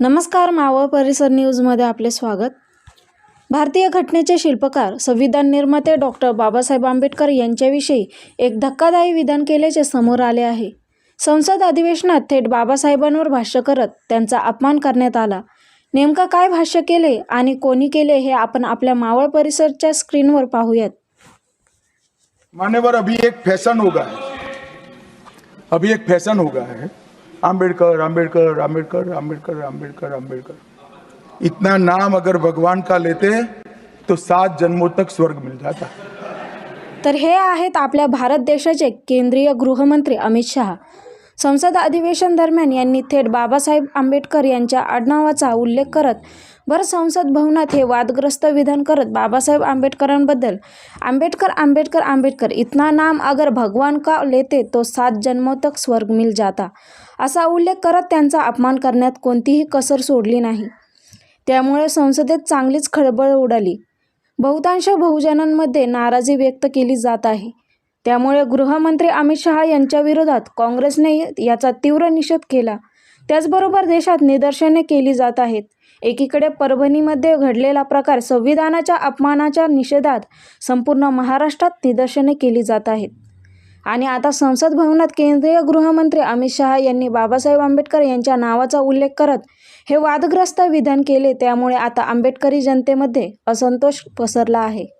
नमस्कार मावळ परिसर न्यूजमध्ये आपले स्वागत. भारतीय घटनेचे शिल्पकार संविधान निर्माते डॉक्टर बाबासाहेब आंबेडकर यांच्याविषयी एक धक्कादायी विधान केल्याचे समोर आले आहे. संसद अधिवेशनात थेट बाबासाहेबांवर भाष्य करत त्यांचा अपमान करण्यात आला. नेमकं काय भाष्य केले आणि कोणी केले हे आपण आपल्या मावळ परिसरच्या स्क्रीनवर पाहूयात. मान्यवर अभी एक फैशन होगा. है अभी एक फैशन होगा है. आम्बेडकर आम्बेडकर आम्बेडकर आम्बेडकर आम्बेडकर आम्बेडकर इतना नाम अगर भगवान का लेते तो सात जन्मों तक स्वर्ग मिल जाता. तर हे आहेत आपल्या भारत देशाचे केंद्रीय गृहमंत्री अमित शहा. संसद अधिवेशन दरम्यान यांनी थेट बाबासाहेब आंबेडकर यांच्या आडनावाचा उल्लेख करत भर संसद भवनात हे वादग्रस्त विधान करत बाबासाहेब आंबेडकरांबद्दल आंबेडकर आंबेडकर आंबेडकर इतना नाम अगर भगवान का लेते तो सात जन्मों तक स्वर्ग मिल जाता. असा उल्लेख करत त्यांचा अपमान करण्यात कोणतीही कसर सोडली नाही. त्यामुळे संसदेत चांगलीच खळबळ उडाली. बहुतांश बहुजनांमध्ये नाराजी व्यक्त केली जात आहे. त्यामुळे गृहमंत्री अमित शहा यांच्या विरोधात काँग्रेसने याचा तीव्र निषेध केला. त्याचबरोबर देशात निदर्शने केली जात आहेत. एकीकडे परभणीमध्ये घडलेला प्रकार संविधानाच्या अपमानाच्या निषेधात संपूर्ण महाराष्ट्रात निदर्शने केली जात आहेत. आणि आता संसद भवनात केंद्रीय गृहमंत्री अमित शहा यांनी बाबासाहेब आंबेडकर यांच्या नावाचा उल्लेख करत हे वादग्रस्त विधान केले त्यामुळे आता आंबेडकरी जनतेमध्ये असंतोष पसरला आहे.